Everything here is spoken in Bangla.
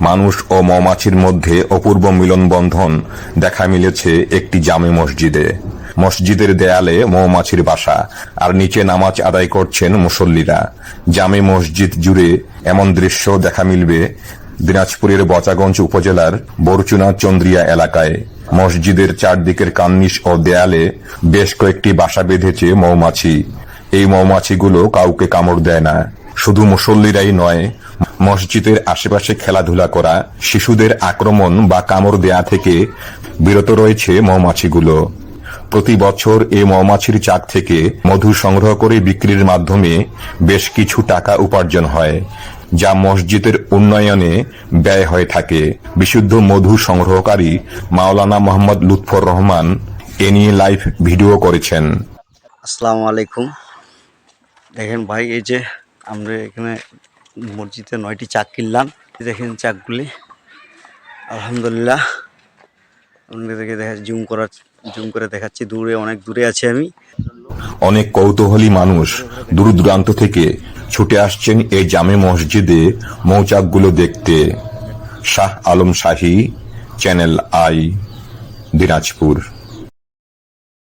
মানুষ ও মৌমাছির মধ্যে অপূর্ব মিলনবন্ধন দেখা মিলেছে একটি জামে মসজিদে। মসজিদের দেয়ালে মৌমাছির বাসা, আর নিচে নামাজ আদায় করছেন মুসল্লিরা। জামে মসজিদ জুড়ে এমন দৃশ্য দেখা মিলবে দিনাজপুরের বচাগঞ্জ উপজেলার বরচুনা চন্দ্রিয়া এলাকায়। মসজিদের চারদিকের কান্নিস ও দেয়ালে বেশ কয়েকটি বাসা বেঁধেছে মৌমাছি। এই মৌমাছিগুলো কাউকে কামড় দেয় না। শুধু মুসল্লিরাই নয় মসজিদের আশেপাশে খেলাধুলা করা, শিশুদের আক্রমণ বা কামড় দেয়া থেকে বিরত রয়েছে মৌমাছিগুলো। প্রতি বছর এ মৌমাছির চাক থেকে মধু সংগ্রহ করে বিক্রির মাধ্যমে বেশ কিছু টাকা উপার্জন হয়, যা মসজিদের উন্নয়নে ব্যয় হয়ে থাকে। বিশুদ্ধ মধু সংগ্রহকারী মাওলানা মোহাম্মদ লুৎফর রহমান এ নিয়ে লাইভ ভিডিও করেছেন। আসসালামু আলাইকুম। দেখেন ভাই, এই যে আমরা এখানে মসজিদে নয়টি চাক কিনলাম। দেখেন চাকগুলি আলহামদুলিল্লাহ। আপনাদেরকে দেখা জুম করার জুম করে দেখাচ্ছি। দূরে, অনেক দূরে আছি আমি। অনেক কৌতূহলী মানুষ দূর দূরান্ত থেকে ছুটে আসছেন এই জামে মসজিদে মৌচাকগুলো দেখতে। Shah Alam Shahi, channel I, Dinajpur.